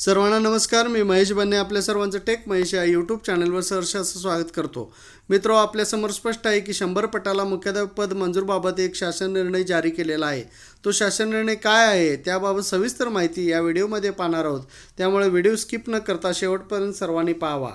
सर्वांना नमस्कार मी महेश बन्ने आपल्या सर्वांचं टेक महेश या यूट्यूब चॅनलवर सहर्ष असं स्वागत करतो. मित्रो आपल्यासमोर स्पष्ट आहे की शंभर पटाला मुख्याध्यापद मंजूरबाबत एक शासन निर्णय जारी केलेला आहे. तो शासन निर्णय काय आहे त्याबाबत सविस्तर माहिती या व्हिडिओमध्ये पाहणार आहोत. त्यामुळे व्हिडिओ स्किप न करता शेवटपर्यंत सर्वांनी पाहावा.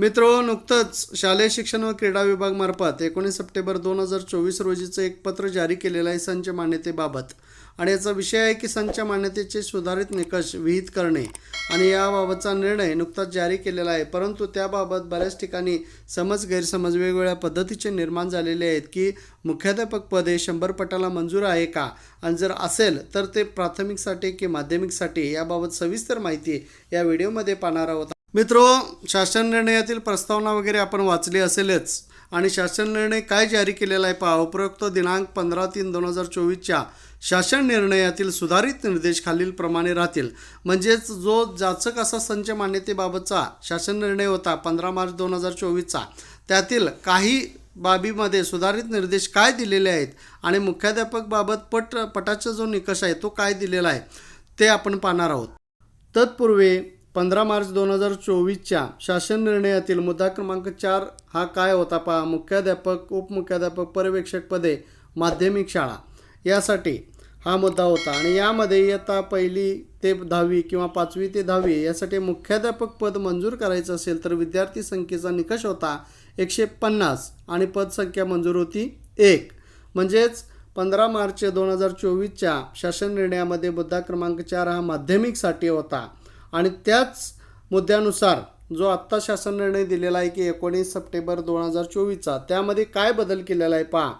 मित्रो नुकतंच शालेय शिक्षण व क्रीडा विभागमार्फत एकोणीस सप्टेंबर दोन हजार चोवीस रोजीचं एक पत्र जारी केलेलं आहे संच मान्यतेबाबत. आणि याचा विषय आहे की संच मान्यतेचे सुधारित निकष विहित करणे. आणि याबाबतचा निर्णय नुकताच जारी केलेला आहे. परंतु त्याबाबत बऱ्याच ठिकाणी समज गैरसमज वेगवेगळ्या पद्धतीचे निर्माण झालेले आहेत की मुख्याध्यापक पद हे शंभर पटाला मंजूर आहे का? आणि जर असेल तर ते प्राथमिकसाठी की माध्यमिकसाठी याबाबत सविस्तर माहिती या व्हिडिओमध्ये पाहणार आहोत. मित्रो शासन निर्णयातील प्रस्तावना वगैरे आपण वाचली असेलच. आणि शासन निर्णय काय जारी केलेला आहे पहा. उपरोक्त दिनांक पंधरा तीन दोन हजार चोवीसच्या शासन निर्णयातील सुधारित निर्देश खालीलप्रमाणे राहतील. म्हणजेच जो जाचक असा संच मान्यतेबाबतचा शासन निर्णय होता पंधरा मार्च दोन हजार चोवीसचा त्यातील काही बाबीमध्ये सुधारित निर्देश काय दिलेले आहेत? आणि मुख्याध्यापकबाबत पट पटाचा जो निकष आहे तो काय दिलेला आहे? ते आपण पाहणार आहोत. तत्पूर्वी पंधरा मार्च दोन हजार चोवीसच्या शासन निर्णयातील मुद्दा क्रमांक चार हा काय होता पहा? मुख्याध्यापक उपमुख्याध्यापक पर्यवेक्षक पदे माध्यमिक शाळा. यासाठी हा मुद्दा होता आणि यामध्ये इयत्ता पहिली ते दहावी किंवा पाचवी ते दहावी यासाठी मुख्याध्यापक पद मंजूर करायचं असेल तर विद्यार्थी संख्येचा निकष होता एकशे पन्नास आणि पदसंख्या मंजूर होती एक. म्हणजेच पंधरा मार्च दोन हजार चोवीसच्या शासन निर्णयामध्ये मुद्दा क्रमांक चार हा माध्यमिकसाठी होता. आणि त्याच मुद्द्यानुसार जो आत्ता शासन निर्णय दिलेला आहे की एकोणीस सप्टेंबर दोन हजार चोवीसचा त्यामध्ये काय बदल केलेला आहे पहा.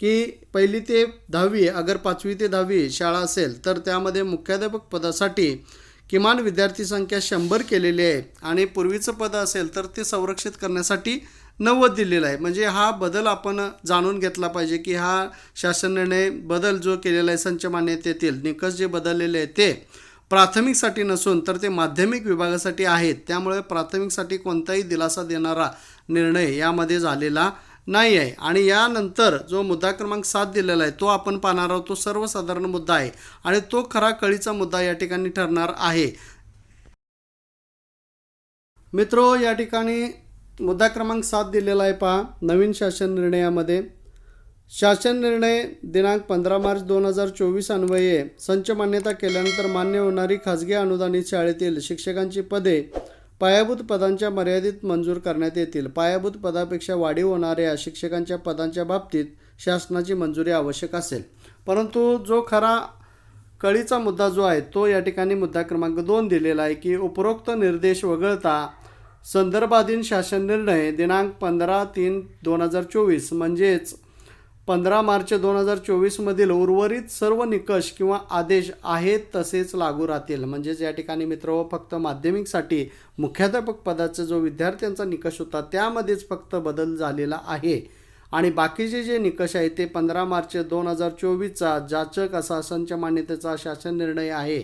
की पहिली ते दहावी अगर पाचवी ते दहावी शाळा असेल तर त्यामध्ये मुख्याध्यापक पदासाठी किमान विद्यार्थी संख्या शंभर केलेली आहे आणि पूर्वीचं पद असेल तर ते संरक्षित करण्यासाठी नव्वद दिलेलं आहे. म्हणजे हा बदल आपण जाणून घेतला पाहिजे की हा शासन निर्णय बदल जो केलेला आहे संच मान्यतेतील निकष जे बदललेले आहेत ते. प्राथमिकसाठी नसून तर ते माध्यमिक विभागासाठी आहेत. त्यामुळे प्राथमिकसाठी कोणताही दिलासा देणारा निर्णय यामध्ये झालेला नाही आहे आणि यानंतर जो मुद्दा क्रमांक सात दिलेला आहे तो आपण पाहणार आहोत. तो सर्वसाधारण मुद्दा आहे आणि तो खरा कळीचा मुद्दा या ठिकाणी ठरणार आहे. मित्रो या ठिकाणी मुद्दा क्रमांक सात दिलेला आहे पहा. नवीन शासन निर्णयामध्ये शासन निर्णय दिनांक पंधरा मार्च दोन हजार चोवीस अन्वये. संच मान्यता केल्यानंतर मान्य होणारी खाजगी अनुदानित शाळेतील शिक्षकांची पदे पायाभूत पदांच्या मर्यादित मंजूर करण्यात येतील. पायाभूत पदापेक्षा वाढीव होणाऱ्या शिक्षकांच्या पदांच्या बाबतीत शासनाची मंजुरी आवश्यक असेल. परंतु जो खरा कळीचा मुद्दा जो आहे तो या ठिकाणी मुद्दा क्रमांक दोन दिलेला आहे की उपरोक्त निर्देश वगळता संदर्भाधीन शासन निर्णय दिनांक पंधरा तीन दोन हजार चोवीस म्हणजेच पंधरा मार्च दोन हजार चोवीसमधील उर्वरित सर्व निकष किंवा आदेश आहेत तसेच लागू राहतील. म्हणजेच या ठिकाणी मित्र फक्त माध्यमिकसाठी मुख्याध्यापक पदाचा जो विद्यार्थ्यांचा निकष होता त्यामध्येच फक्त बदल झालेला आहे. आणि बाकीचे जे निकष आहेत ते पंधरा मार्च दोन हजार चोवीसचा जाचक असा संच मान्यतेचा शासन निर्णय आहे.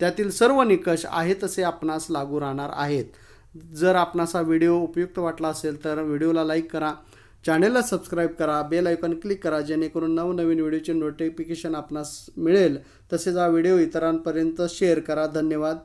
त्यातील सर्व निकष आहे तसे आपणास लागू राहणार आहेत. जर आपणास हा व्हिडिओ उपयुक्त वाटला असेल तर व्हिडिओला लाईक करा. चॅनेलला सबस्क्राईब करा बेल आयकॉन क्लिक करा जेणेकरून नवनवीन व्हिडिओचे नोटिफिकेशन आपणास मिळेल. तसेच हा व्हिडिओ इतरांपर्यंत शेअर करा. धन्यवाद.